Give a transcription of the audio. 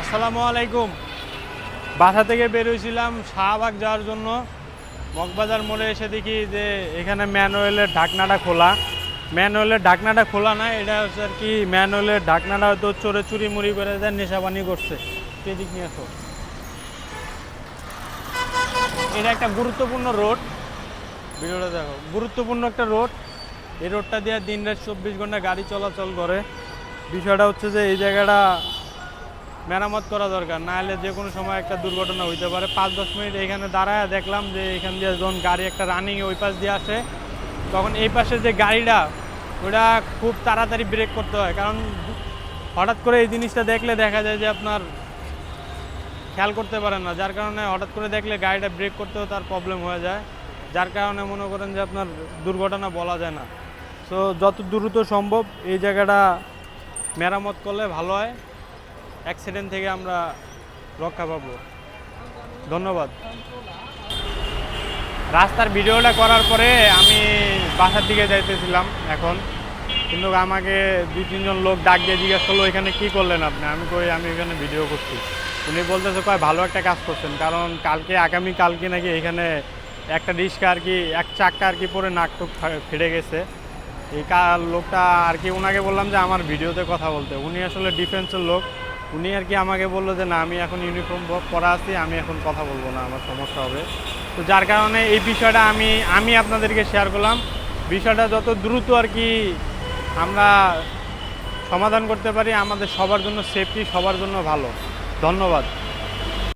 আসসালামু আলাইকুম। বাসা থেকে বেরোইছিলাম শাহবাগ যাওয়ার জন্য। মগবাজার মোড়ে এসে দেখি যে এখানে ম্যানুয়ালের ঢাকনাটা খোলা। ম্যানুয়ালের ঢাকনাটা খোলা না, এটা হচ্ছে আর কি ম্যানুয়ালের ঢাকনাটা হয়তো চোরে চুরি মুড়ি করে দেয়, নেশাবানি করছে। সেদিক নিয়ে আসো। এটা একটা গুরুত্বপূর্ণ রোড। ভিডিওটা দেখো। গুরুত্বপূর্ণ একটা রোড। এই রোডটা দিয়ে দিন রাত চব্বিশ ঘণ্টা গাড়ি চলাচল করে। বিষয়টা হচ্ছে যে এই জায়গাটা মেরামত করা দরকার। না হলে যে কোনো সময় একটা দুর্ঘটনা হইতে পারে। পাঁচ, দশ মিনিট এখানে দাঁড়ায় দেখলাম যে এখান দিয়ে যখন গাড়ি একটা রানিং ওই পাশ দিয়ে আসে। তখন এই পাশের যে গাড়িটা, ওটা খুব তাড়াতাড়ি ব্রেক করতে হয়। কারণ হঠাৎ করে এই জিনিসটা দেখলে দেখা যায় যে আপনার খেয়াল করতে পারেন না। যার কারণে হঠাৎ করে দেখলে গাড়িটা ব্রেক করতেও তার প্রবলেম হয়ে যায়। যার কারণে মনে করেন যে আপনার দুর্ঘটনা বলা যায় না। সো যত দ্রুত সম্ভব এই জায়গাটা মেরামত করলে ভালো হয়। অ্যাক্সিডেন্ট থেকে আমরা রক্ষা পাবো। ধন্যবাদ। রাস্তার ভিডিওটা করার পরে আমি বাসার দিকে যাইতেছিলাম এখন। কিন্তু আমাকে দুই, তিনজন লোক ডাক দিয়ে জিজ্ঞেস করল, এখানে কী করলেন আপনি? আমি কই, আমি এখানে ভিডিও করছি। উনি বলতেছে, কয়, ভালো একটা কাজ করছেন। কারণ কালকে, আগামী কালকে নাকি এখানে একটা রিক্সা আর কি, এক চাক্কা আর কি পরে নাক টুক ফেটে গেছে। এই লোকটা আর কি ওনাকে বললাম যে, আমার ভিডিওতে কথা বলতে। উনি আসলে ডিফেন্সের লোক। উনি আর কি আমাকে বলল যে, না, আমি এখন ইউনিফর্ম পরা আছি, আমি এখন কথা বলব না, আমার সমস্যা হবে। তো যার কারণে এই বিষয়টা আমি আমি আপনাদেরকে শেয়ার করলাম। বিষয়টা যত দ্রুত আর কি আমরা সমাধান করতে পারি, আমাদের সবার জন্য সেফটি সবার জন্য ভালো। ধন্যবাদ।